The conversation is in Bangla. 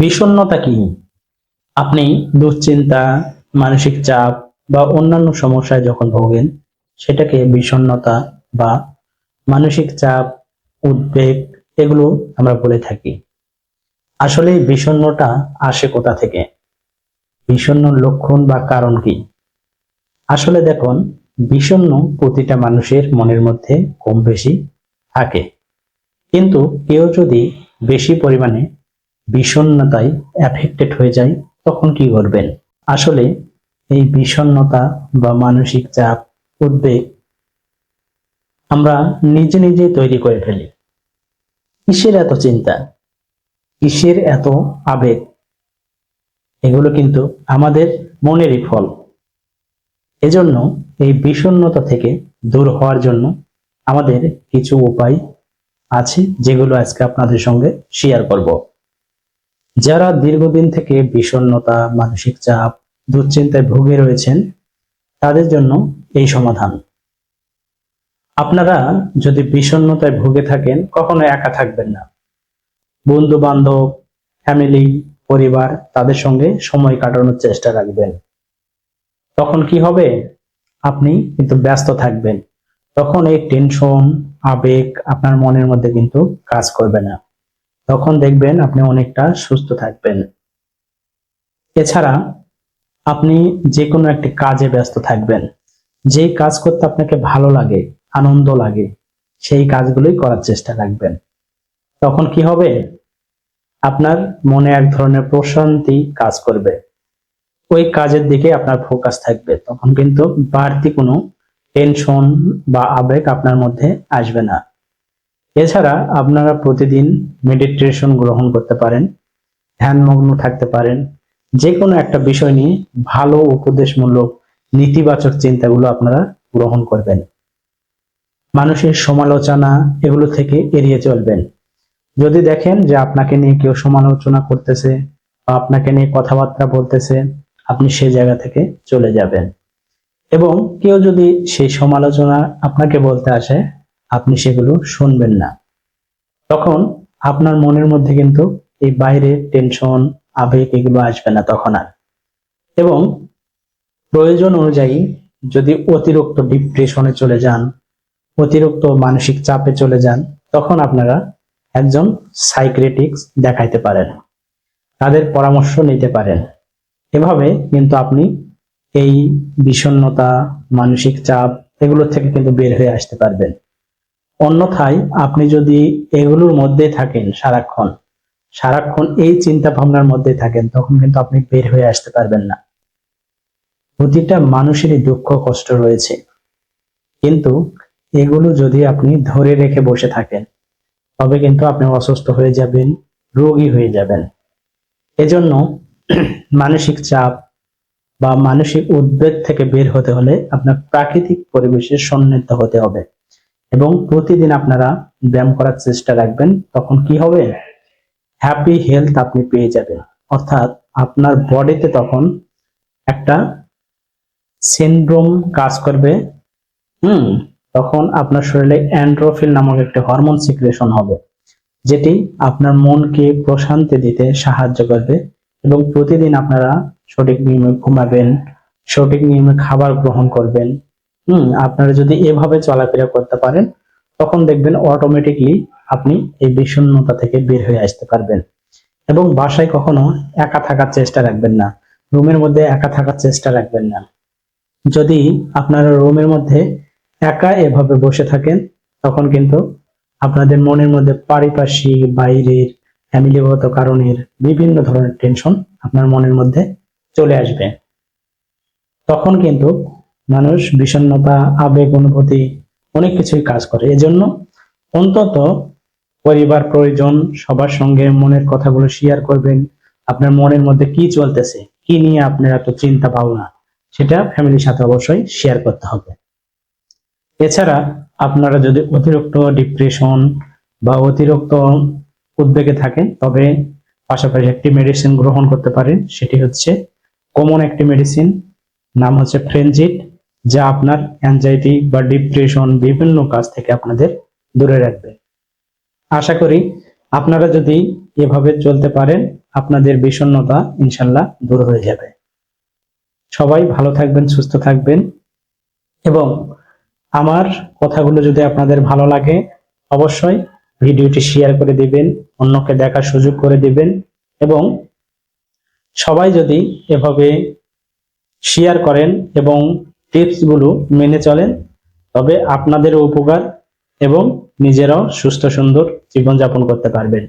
বিষণ্ণতা কি? আপনি দুশ্চিন্তা, মানসিক চাপ বা অন্যান্য সমস্যায় যখন ভোগেন, সেটাকে বিষণ্ণতা বা মানসিক চাপ, উদ্বেগ এগুলো আমরা বলে থাকি। আসলে এই বিষণ্ণটা আসে কোথা থেকে? বিষণ্ণ লক্ষণ বা কারণ কি? আসলে দেখুন, বিষণ্ণ প্রতিটা মানুষের মনের মধ্যে কম বেশি থাকে। কিন্তু কেউ যদি বেশি পরিমাণে বিষণ্ণতায় অ্যাফেক্টেড হয়ে যায়, তখন কি করবেন আসলে এই বিষণ্ণতা বা মানসিক চাপ, উদ্বেগ আমরা নিজে নিজে তৈরি করে ফেলি। কিসের এত চিন্তা? কিসের এত আবেগ? এগুলো কিন্তু আমাদের মনেরই ফল। এজন্য এই বিষণ্ণতা থেকে দূর হওয়ার জন্য আমাদের কিছু উপায় আছে, যেগুলো আজকে আপনাদের সঙ্গে শেয়ার করব। যারা দীর্ঘদিন থেকে বিষণ্ণতা, মানসিক চাপ, দুশ্চিন্তায় ভুগে রয়েছেন, তাদের জন্য এই সমাধান। আপনারা যদি বিষণ্ণতায় ভুগে থাকেন, কখনো একা থাকবেন না। বন্ধু বান্ধব ফ্যামিলি, পরিবার, তাদের সঙ্গে সময় কাটানোর চেষ্টা রাখবেন। তখন কি হবে? আপনি কিন্তু ব্যস্ত থাকবেন। তখন এই টেনশন, আবেগ আপনার মনের মধ্যে কিন্তু কাজ করবে না। তখন দেখবেন আপনি অনেকটা সুস্থ থাকবেন। এছাড়া আপনি যে কোনো একটি কাজে ব্যস্ত থাকবেন। যে কাজ করতে আপনাকে ভালো লাগে, আনন্দ লাগে, সেই কাজগুলোই করার চেষ্টা রাখবেন। তখন কি হবে? আপনার মনে এক ধরনের প্রশান্তি কাজ করবে। ওই কাজের দিকে আপনার ফোকাস থাকবে। তখন কিন্তু বাড়তি কোনো টেনশন বা আবেগ আপনার মধ্যে আসবে না। এছাড়া আপনারা প্রতিদিন মেডিটেশন গ্রহণ করতে পারেন, ধ্যানমগ্ন থাকতে পারেন যে কোনো একটা বিষয় নিয়ে ভালো উপদেশমূলক নেতিবাচক চিন্তাগুলো আপনারা গ্রহণ করবেন। মানুষের সমালোচনা এগুলো থেকে এড়িয়ে চলবেন। যদি দেখেন যে আপনাকে নিয়ে কেউ সমালোচনা করতেছে বা আপনাকে নিয়ে কথাবার্তা বলতেছে, আপনি সে জায়গা থেকে চলে যাবেন। এবং কেউ যদি সেই সমালোচনা আপনাকে বলতে আসে আপনি সেগুলো শুনবেন না। তখন আপনার মনের মধ্যে কিন্তু এই বাইরের টেনশন আবেগ এগুলো আসবে না তখন আর। এবং প্রয়োজন অনুযায়ী যদি অতিরিক্ত ডিপ্রেশনে চলে যান, অতিরিক্ত মানসিক চাপে চলে যান, তখন আপনারা একজন সাইক্রেটিক্স দেখাইতে পারেন। তাদের পরামর্শ নিতে পারেন। এভাবে কিন্তু আপনি এই বিষণ্ণতা, মানসিক চাপ এগুলো থেকে কিন্তু বের হয়ে আসতে পারবেন। অন্যথায় আপনি যদি এগুলোর মধ্যে থাকেন সারাক্ষণ সারাক্ষণ এই চিন্তা ভাবনার মধ্যে থাকেন, তখন কিন্তু আপনি বের হয়ে আসতে পারবেন না। প্রতিটা মানুষেরই দুঃখ, কষ্ট রয়েছে। কিন্তু এগুলো যদি আপনি ধরে রেখে বসে থাকেন, তবে কিন্তু আপনি অসুস্থ হয়ে যাবেন, রোগী হয়ে যাবেন। এজন্য মানসিক চাপ বা মানসিক উদ্বেগ থেকে বের হতে হলে আপনার প্রাকৃতিক পরিবেশের সন্নিহিত হতে হবে। এবং প্রতিদিন আপনারা ব্যায়াম করার চেষ্টা রাখবেন, তখন কি হবে? হ্যাপি হেলথ আপনি পেয়ে যাবেন। অর্থাৎ আপনার বডিতে তখন একটা সিনড্রোম কাজ করবে। হুম, তখন আপনার শরীরে অ্যান্ড্রোফিল নামক একটা হরমোন সিক্রেশন হবে, যেটি আপনার মনকে প্রশান্তি দিতে সাহায্য করবে এবং প্রতিদিন আপনারা সঠিক নিয়মে ঘুমাবেন, সঠিক নিয়মে খাবার গ্রহণ করবেন হুম, আপনারা যদি এভাবে চলাফেরা করতে পারেন, তখন দেখবেন অটোমেটিকলি আপনি এই বিষণ্ণতা থেকে বের হয়ে আসতে পারবেন। এবং বাসায় কখনো একা থাকার চেষ্টা রাখবেন না। রুমের মধ্যে একা থাকার চেষ্টা রাখবেন না। যদি আপনারা রুমের মধ্যে একা এভাবে বসে থাকেন, তখন কিন্তু আপনাদের মনের মধ্যে পারিপার্শ্বিক, বাইরের, ফ্যামিলিগত কারণের বিভিন্ন ধরনের টেনশন আপনার মনের মধ্যে চলে আসবে। তখন কিন্তু মানুষ বিষণ্ণতা, আবেগ, অনুভূতি অনেক কিছুই কাজ করে। এজন্য অন্তত পরিবার প্রয়োজন সবার সঙ্গে মনের কথাগুলো শেয়ার করবেন। আপনার মনের মধ্যে কি চলতেছে, কি নিয়ে আপনার এত চিন্তা ভাবনা, সেটা ফ্যামিলির সাথে অবশ্যই শেয়ার করতে হবে। এছাড়া আপনারা যদি অতিরিক্ত ডিপ্রেশন বা অতিরিক্ত উদ্বেগে থাকেন, তবে পাশাপাশি একটি মেডিসিন গ্রহণ করতে পারেন, সেটি হচ্ছে কমন একটি মেডিসিন নাম হচ্ছে ফ্রেঞ্জিট যা আপনার অ্যাংজাইটি বা ডিপ্রেশন বিভিন্ন কাজ থেকে আপনাদের দূরে রাখবে। আশা করি আপনারা যদি এভাবে চলতে পারেন, আপনাদের বিষণ্ণতা ইনশাল্লাহ দূর হয়ে যাবে। সবাই ভালো থাকবেন, সুস্থ থাকবেন। এবং আমার কথাগুলো যদি আপনাদের ভালো লাগে, অবশ্যই ভিডিওটি শেয়ার করে দিবেন, অন্যকে দেখার সুযোগ করে দিবেন। এবং সবাই যদি এভাবে শেয়ার করেন এবং টিপসগুলো মেনে চলেন তবে আপনাদেরও উপকার এবং নিজেরাও সুস্থ সুন্দর জীবনযাপন করতে পারবেন।